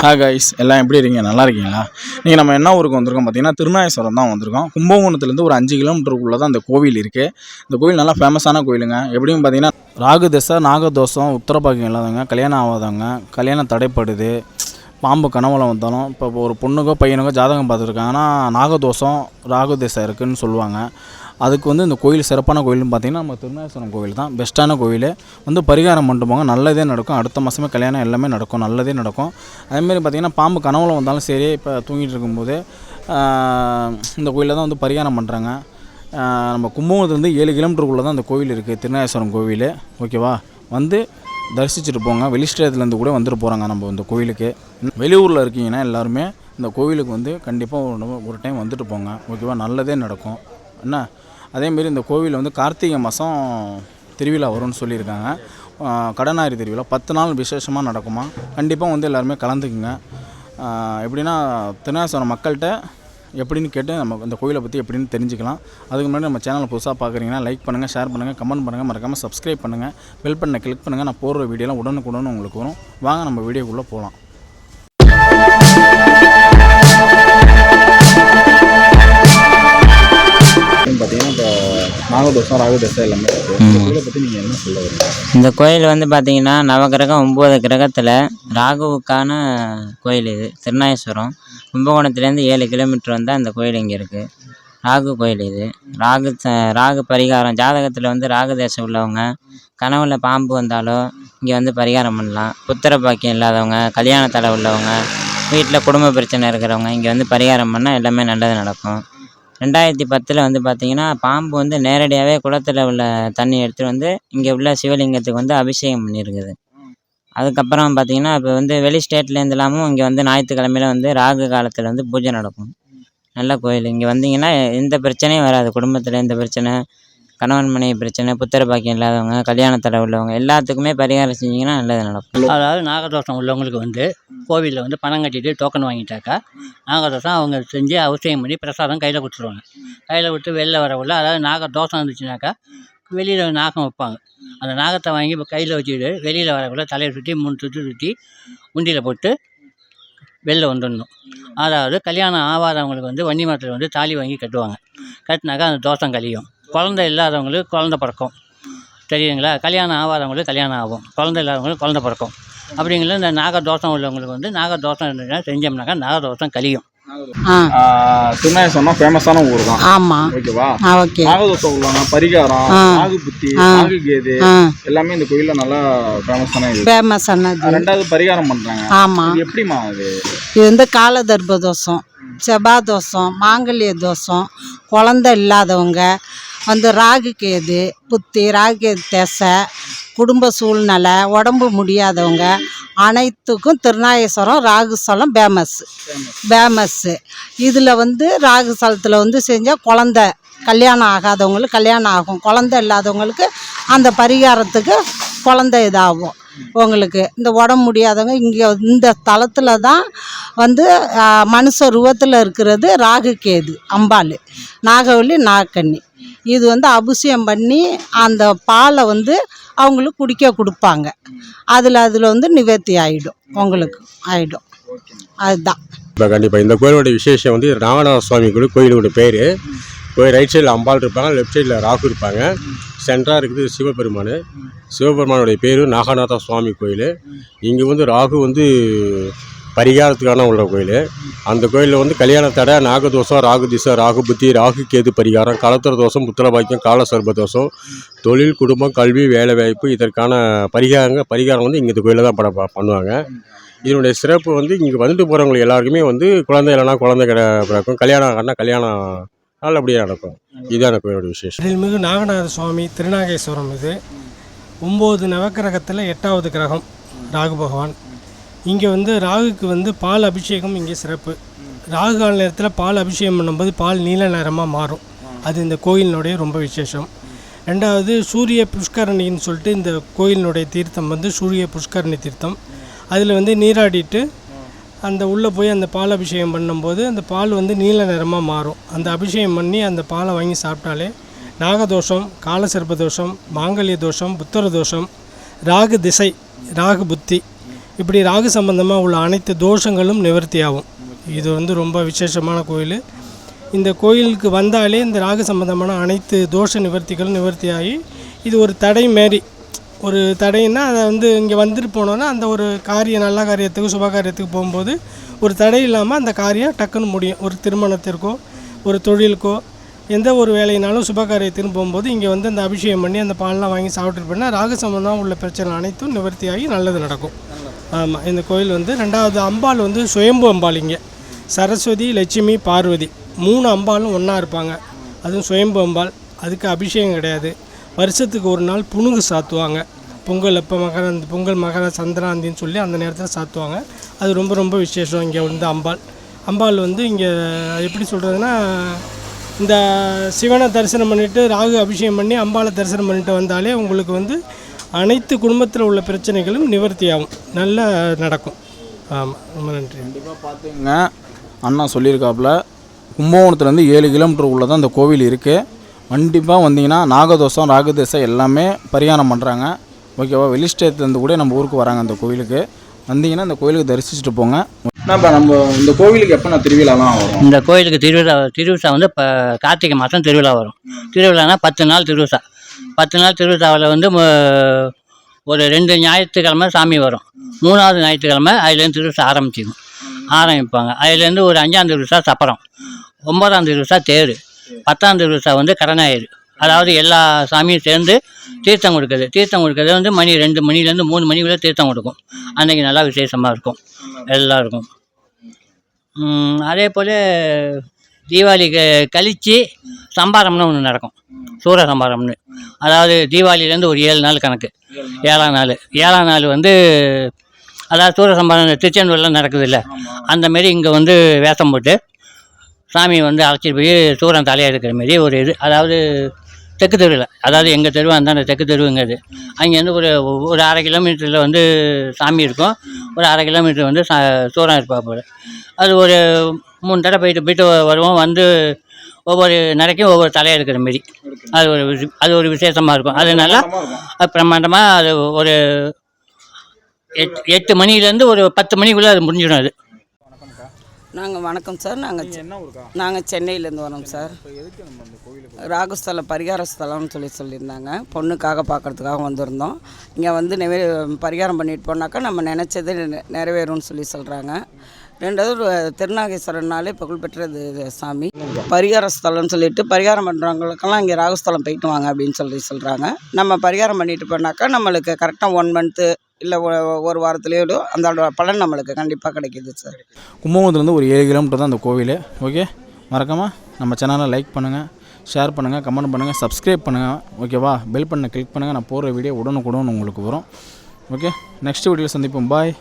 ஹா கைஸ் எல்லாம் எப்படி இருக்கீங்க? நல்லா இருக்கீங்களா? நீங்கள் நம்ம என்ன ஊருக்கு வந்திருக்கோம் பார்த்தீங்கன்னா திருநாயேஸ்வரம் தான் வந்திருக்கோம். கும்பகோணத்துலேருந்து ஒரு அஞ்சு கிலோமீட்டருக்குள்ளே தான் அந்த கோவில் இருக்குது இந்த கோவில் நல்லா ஃபேமஸான கோயிலுங்க எப்படியும் பார்த்தீங்கன்னா ராகு தசை நாகதோஷம் உத்தரபாக்கியம் இல்லாதவங்க கல்யாணம் ஆகாதவங்க கல்யாணம் தடைப்படுது பாம்பு கனவுல வந்தாலும் இப்போ ஒரு பொண்ணுக்கோ பையனுக்கோ ஜாதகம் பார்த்துருக்காங்கன்னா நாகதோஷம் ராகு திசை இருக்குதுன்னு சொல்லுவாங்க. அதுக்கு வந்து இந்த கோயில் சிறப்பான கோயில்னு பார்த்தீங்கன்னா நம்ம திருநாகேஸ்வரம் கோவில் தான். பெஸ்ட்டான கோவில் வந்து பரிகாரம் பண்ணிட்டு போங்க நல்லதே நடக்கும். அடுத்த மாதமே கல்யாணம் எல்லாமே நடக்கும். நல்லதே நடக்கும். அதேமாரி பார்த்திங்கன்னா பாம்பு கனவுல வந்தாலும் சரி இப்போ தூங்கிட்டு இருக்கும்போது இந்த கோயிலில் தான் வந்து பரிகாரம் பண்ணுறாங்க நம்ம கும்பகோணத்துலேருந்து ஏழு கிலோமீட்டருக்குள்ளே தான் அந்த கோவில் இருக்குது திருநாகேஸ்வரம் கோவில். ஓகேவா வந்து தரிசிச்சுட்டு போங்க. வெளிஸ்டேட்லேருந்து கூட வந்துட்டு போகிறாங்க நம்ம இந்த கோயிலுக்கு. வெளியூரில் இருக்கீங்கன்னா எல்லாருமே இந்த கோவிலுக்கு வந்து கண்டிப்பாக ஒரு ஒரு டைம் வந்துட்டு போங்க. ஓகேவா நல்லதே நடக்கும். என்ன? அதேமாரி இந்த கோவிலில் வந்து கார்த்திகை மாதம் திருவிழா வரும்னு சொல்லியிருக்காங்க. கடனாரி திருவிழா. பத்து நாள் விசேஷமாக நடக்குமா? கண்டிப்பாக வந்து எல்லாருமே கலந்துக்குங்க. எப்படின்னா திருநாசனம் மக்கள்கிட்ட எப்படின்னு கேட்டு நம்ம இந்த கோயிலை பற்றி எப்படின்னு தெரிஞ்சுக்கலாம். அதுக்கு முன்னாடி நம்ம சேனலை புதுசாக பார்க்குறீங்கன்னா லைக் பண்ணுங்கள் ஷேர் பண்ணுங்கள் கமெண்ட் பண்ணுங்கள் மறக்காமல் சப்ஸ்கிரைப் பண்ணுங்கள் பெல் பண்ணை கிளிக் பண்ணுங்கள் நான் போடுற வீடியோலாம் உடனுக்குடன் உங்களுக்கு வரும். வாங்க நம்ம வீடியோக்குள்ளே போகலாம் ராகதோஷம் எல்லாமே இந்த கோயிலை பற்றி நீங்கள் என்ன சொல்ல வரீங்க? இந்த கோயில் வந்து பார்த்தீங்கன்னா நவகிரகம் ஒம்பது கிரகத்தில் ராகுவுக்கான கோயில் இது திருநாகேஸ்வரம் கும்பகோணத்துலேருந்து ஏழு கிலோமீட்டர் வந்தால் இந்த கோயில் இங்கே இருக்குது ராகு கோயில் இது. ராகு ராகு பரிகாரம் ஜாதகத்தில் வந்து ராகு தேசம் உள்ளவங்க கனவுல பாம்பு வந்தாலோ இங்கே வந்து பரிகாரம் பண்ணலாம். புத்திர பாக்கியம் இல்லாதவங்க கல்யாண தடை உள்ளவங்க வீட்டில் குடும்ப பிரச்சனை இருக்கிறவங்க இங்கே வந்து பரிகாரம் பண்ணால் எல்லாமே நல்லது நடக்கும். ரெண்டாயிரத்தி பத்தில் வந்து பார்த்தீங்கன்னா பாம்பு வந்து நேரடியாகவே குளத்தில் உள்ள தண்ணி எடுத்துகிட்டு வந்து இங்கே உள்ள சிவலிங்கத்துக்கு வந்து அபிஷேகம் பண்ணியிருக்குது அதுக்கப்புறம் பார்த்தீங்கன்னா இப்போ வந்து வெளி ஸ்டேட்லேருந்துலாமும் இங்கே வந்து ஞாயிற்றுக்கிழமையில வந்து ராகு காலத்தில் வந்து பூஜை நடக்கும். நல்ல கோயில். இங்கே வந்தீங்கன்னா எந்த பிரச்சனையும் வராது. குடும்பத்தில் எந்த பிரச்சனை? கணவன் மனைவி பிரச்சனை புத்திர பாக்கியம் இல்லாதவங்க கல்யாண தடை உள்ளவங்க எல்லாத்துக்குமே பரிகாரம் செஞ்சீங்கன்னா நல்லது நடக்கும். அதாவது நாகதோஷம் உள்ளவங்களுக்கு வந்து கோவிலில் வந்து பணம் கட்டிட்டு டோக்கன் வாங்கிட்டாக்கா நாகதோஷம் அவங்க செஞ்சு அவசியம் பண்ணி பிரசாதம் கையில் கொடுத்துருவாங்க. கையில் கொடுத்து வெளில வரக்குள்ள அதாவது நாகதோஷம் இருந்துச்சுனாக்கா வெளியில் நாகம் வைப்பாங்க. அந்த நாகத்தை வாங்கி இப்போ கையில் வச்சுக்கிட்டு வெளியில் வரக்குள்ள தலையை சுற்றி மூணு சுற்றி சுற்றி உண்டியில் போட்டு வெளில வந்துடணும். அதாவது கல்யாணம் ஆகாதவங்களுக்கு வந்து வன்னி மரத்தில் வந்து தாலி வாங்கி கட்டுவாங்க. கட்டினாக்கா அந்த தோஷம் கழியும். குழந்தை இல்லாதவங்களுக்கு குழந்த பிறக்கும். தெரியுங்களா கல்யாணம் ஆகாதவங்களுக்கு கல்யாணம் ஆகும். குழந்தை இல்லாதவங்களுக்கு குழந்த பிறக்கும். அப்படிங்கிற இந்த நாகதோஷம் உள்ளவங்களுக்கு வந்து நாகதோஷம் இருந்துச்சுன்னா செஞ்சோம்னாக்கா நாகதோஷம் கழியும். ஆ. திருநாயசம்னா ஃபேமஸான ஊர் தான். ஆமாம் ஓகேவா? ஆ ஓகே. நாகதோஷம் உள்ளவங்க பரிகாரம் ஆ. நாகு புத்தி ஆ. நாகு கேது ஆ. எல்லாமே இந்த கோயில்ல நல்லா ஃபேமஸான இது. ஃபேமஸ் ஆனது ரெண்டாவது பரிகாரம் பண்றாங்க. ஆமாம் இது எப்படிமா அது? இது வந்து காலதர்ப தோஷம் செவ்வாய் தோஷம் மாங்கல்ய தோஷம் குழந்த இல்லாதவங்க வந்து ராகு கேது புத்தி ராகு கேது திசை குடும்ப சூழ்நிலை உடம்பு முடியாதவங்க அனைத்துக்கும் திருநாகேஸ்வரம் ராகு ஸ்தலம் பேமஸ்ஸு பேமஸ்ஸு இதில் வந்து ராகு ஸ்தலத்தில் வந்து செஞ்சால் குழந்த கல்யாணம் ஆகாதவங்களுக்கு கல்யாணம் ஆகும். குழந்த இல்லாதவங்களுக்கு அந்த பரிகாரத்துக்கு குழந்த இதாகும் உங்களுக்கு. இந்த உடம்பு முடியாதவங்க இங்கே இந்த தளத்தில் தான் வந்து மனுஷ ரூபத்தில் இருக்கிறது ராகு கேது அம்பாள் நாகவல்லி நாகக்கண்ணி இது வந்து அபிஷேகம் பண்ணி அந்த பாலை வந்து அவங்களுக்கு குடிக்க கொடுப்பாங்க. அதில் அதில் வந்து நிவர்த்தி ஆகிடும் உங்களுக்கு ஆகிடும் அதுதான். இப்போ கண்டிப்பாக இந்த கோயிலோட விசேஷம் வந்து ராமநாத சுவாமி கோயில் கோயிலோட பேர். கோயில் ரைட் சைடில் அம்பாள் இருப்பாங்க லெஃப்ட் சைடில் ராகு இருப்பாங்க. சென்டராக இருக்குது சிவபெருமான். சிவபெருமானுடைய பேர் நாகநாத சுவாமி கோயில். இங்கே வந்து ராகு வந்து பரிகாரத்துக்கான உள்ள கோயில். அந்த கோயிலில் வந்து கல்யாண தடை நாகதோஷம் ராகு திசை ராகு புத்தி ராகு கேது பரிகாரம் களத்திர தோஷம் புத்திர பாக்கியம் கால சர்ப தோஷம் தொழில் குடும்பம் கல்வி வேலைவாய்ப்பு இதற்கான பரிகாரங்க பரிகாரம் வந்து இங்கே இந்த கோயிலில் தான் பட பண்ணுவாங்க. இதனுடைய சிறப்பு வந்து இங்கே வந்துட்டு போகிறவங்களுக்கு எல்லாருக்குமே வந்து குழந்தை இல்லைனா குழந்தை கிட பிறக்கும். கல்யாணம் ஆகனா கல்யாணம் நல்லபடியாக நடக்கும். இதுதான் கோயிலோட விசேஷம். அருள்மிகு நாகநாத சுவாமி திருநாகேஸ்வரம் இது. ஒம்பது நவக்கிரகத்தில் எட்டாவது கிரகம் ராகு பகவான். இங்கே வந்து ராகுக்கு வந்து பால் அபிஷேகம் இங்கே சிறப்பு. ராகு கால நேரத்தில் பால் அபிஷேகம் பண்ணும்போது பால் நீல நிறமாக மாறும். அது இந்த கோயிலினுடைய ரொம்ப விசேஷம். ரெண்டாவது சூரிய புஷ்கரணின்னு சொல்லிட்டு இந்த கோயிலினுடைய தீர்த்தம் வந்து சூரிய புஷ்கரணி தீர்த்தம். அதில் வந்து நீராடிட்டு அந்த உள்ளே போய் அந்த பால் அபிஷேகம் பண்ணும்போது அந்த பால் வந்து நீல நிறமாக மாறும். அந்த அபிஷேகம் பண்ணி அந்த பாலை வாங்கி சாப்பிட்டாலே நாகதோஷம் காலசர்ப தோஷம் மாங்கல்ய தோஷம் புத்தர தோஷம் ராகு திசை ராகு புத்தி இப்படி ராகு சம்பந்தமாக உள்ள அனைத்து தோஷங்களும் நிவர்த்தியாகும். இது வந்து ரொம்ப விசேஷமான கோயில். இந்த கோயிலுக்கு வந்தாலே இந்த ராகு சம்பந்தமான அனைத்து தோஷ நிவர்த்திகளும் நிவர்த்தியாகி இது ஒரு தடை மாரி. ஒரு தடைன்னா அதை வந்து இங்கே வந்துட்டு போனோன்னா அந்த ஒரு காரியம் நல்ல காரியத்துக்கு சுப காரியத்துக்கு போகும்போது ஒரு தடை இல்லாமல் அந்த காரியம் டக்குன்னு முடியும். ஒரு திருமணத்திற்கோ ஒரு தொழிலுக்கோ எந்த ஒரு வேலையினாலும் சுப காரியத்துக்கு போகும்போது இங்கே வந்து அந்த அபிஷேகம் பண்ணி அந்த பால்லாம் வாங்கி சாப்பிட்டுட்டு போனால் ராகு சம்பந்தம் உள்ள பிரச்சனை அனைத்தும் நிவர்த்தியாகி நல்லது நடக்கும். ஆமாம் இந்த கோயில் வந்து ரெண்டாவது அம்பாள் வந்து சுயம்பு அம்பாள் இங்கே. சரஸ்வதி லட்சுமி பார்வதி. மூணு அம்பாலும் ஒன்றா இருப்பாங்க. அதுவும் சுயம்பு அம்பாள். அதுக்கு அபிஷேகம் கிடையாது. வருஷத்துக்கு ஒரு நாள் புணுகு சாத்துவாங்க. பொங்கல் அப்போ மகர பொங்கல் மகர சந்திராந்தின்னு சொல்லி அந்த நேரத்தில் சாத்துவாங்க. அது ரொம்ப ரொம்ப விசேஷம் இங்கே வந்து அம்பாள். அம்பாள் வந்து இங்கே எப்படி சொல்கிறதுனா இந்த சிவனை தரிசனம் பண்ணிவிட்டு ராகு அபிஷேகம் பண்ணி அம்பாளை தரிசனம் பண்ணிட்டு வந்தாலே உங்களுக்கு வந்து அனைத்து குடும்பத்தில் உள்ள பிரச்சனைகளும் நிவர்த்தியாகும். நல்லா நடக்கும். ஆமாம் ரொம்ப நன்றி. கண்டிப்பாக பார்த்துங்க அண்ணா சொல்லியிருக்காப்புல கும்பகோணத்துலேருந்து ஏழு கிலோமீட்டர் உள்ள தான் இந்த கோவில் இருக்குது கண்டிப்பாக வந்தீங்கன்னா நாகதோஷம் ராகதோஷம் எல்லாமே பரிகாரம் பண்ணுறாங்க ஓகேவா? வெளி ஸ்டேட்லேருந்து கூட நம்ம ஊருக்கு வராங்க அந்த கோவிலுக்கு. வந்தீங்கன்னா இந்த கோயிலுக்கு தரிசிச்சுட்டு போங்க. நம்ம நம்ம இந்த கோவிலுக்கு எப்போ நான் திருவிழாலாம் வரும்? இந்த கோயிலுக்கு திருவிழா திருவிழா வந்து இப்போ கார்த்திகை மாதம் திருவிழா வரும். திருவிழானா பத்து நாள் திருவிழா. பத்து நாள் திருவிழாவில் வந்து ம- ஒரு ரெண்டு ஞாயிற்றுக்கிழமை சாமி வரும். மூணாவது ஞாயிற்றுக்கிழமை அதுலேருந்து திருவிழா ஆரம்பிச்சிக்கும் ஆரம்பிப்பாங்க. அதுலேருந்து ஒரு அஞ்சாம் திருவிழா சப்பரம். ஒம்பதாம் திருவிழா தேர். பத்தாம் திருவிழா வந்து கரநாயர் அதாவது எல்லா சாமியும் சேர்ந்து தீர்த்தம் கொடுக்குறது தீர்த்தம் கொடுக்குறது வந்து மணி ரெண்டு மணிலேருந்து மூணு மணிக்குள்ளே தீர்த்தம் கொடுக்கும். அன்றைக்கி நல்லா விசேஷமாக இருக்கும். எல்லாருக்கும். அதே போல் தீபாவளிக்கு கழித்து சம்பாரம்னு ஒன்று நடக்கும். சூர சம்பாரம்னு அதாவது தீபாவளியிலேருந்து ஒரு ஏழு நாள் கணக்கு. ஏழாம் நாள். ஏழாம் நாள் வந்து அதாவது சூர சம்பாரம் நடக்குதுல்ல. அந்தமாரி இங்கே வந்து வேஷம் போட்டு சாமி வந்து அழைச்சிட்டு போய் சூரன் தலையை எடுக்கிற மாரி ஒரு இது. அதாவது தெற்கு தெருவில். அதாவது எங்கள் தெருவு அந்தாண்ட தெற்கு தெருவுங்கிறது. அங்கேருந்து ஒரு ஒரு அரை கிலோமீட்டரில் வந்து சாமி இருக்கும். ஒரு அரை கிலோமீட்டர் வந்து சா சூரன் இருப்பா போல் அது ஒரு மூணு தடவை போயிட்டு போயிட்டு வருவோம். வந்து ஒவ்வொரு நடைக்கும் ஒவ்வொரு தலையை எடுக்கிற மாரி. அது ஒரு விஷ- அது ஒரு விசேஷமாக இருக்கும். அது நல்லா பிரம்மாண்டமாக அது ஒரு எட்டு எட்டு மணிலேருந்து ஒரு பத்து மணிக்குள்ளே அது முடிஞ்சிடும் அது. நாங்கள் வணக்கம் சார். நாங்கள் என்ன ஊருக்கா? நாங்கள் சென்னையிலேருந்து வரோம் சார். இப்போ எதுக்கு நம்ம அந்த கோவிலுக்கு ராகுஸ்தலம் பரிகார ஸ்தலம்னு சொல்லி சொல்லியிருந்தாங்க. பொண்ணுக்காக பார்க்கறதுக்காக வந்திருந்தோம். இங்கே வந்து நிவே பரிகாரம் பண்ணிட்டு போனாக்கா நம்ம நினச்சது நெ- நிறைவேறும்னு சொல்லி சொல்கிறாங்க ரெண்டாவது திருநாகேஸ்வரன்னாலே புகழ் புகழ்பெற்றது சாமி. பரிகார ஸ்தலம்னு சொல்லிட்டு பரிகாரம் பண்ணுறவங்களுக்கெல்லாம் இங்கே ராகுஸ்தலம் போயிட்டு வாங்க அப்படின்னு சொல்லி சொல்கிறாங்க நம்ம பரிகாரம் பண்ணிட்டு போனாக்கா நம்மளுக்கு கரெக்டாக ஒன் மந்த்து இல்லை ஒரு வாரத்துலேயோ அந்த பலன் நம்மளுக்கு கண்டிப்பாக கிடைக்கிது சார் கும்பகோணத்துலேருந்து ஒரு ஏழு கிலோமீட்டர் தான் அந்த கோவில். ஓகே மறக்காமல் நம்ம சேனலை லைக் பண்ணுங்கள் ஷேர் பண்ணுங்கள் கமெண்ட் பண்ணுங்கள் சப்ஸ்கிரைப் பண்ணுங்கள் ஓகேவா பெல் பண்ண கிளிக் பண்ணுங்கள் நான் போடுற வீடியோ உடனுக்குடன் உங்களுக்கு வரும். ஓகே நெக்ஸ்ட் வீடியோவில் சந்திப்போம். பாய்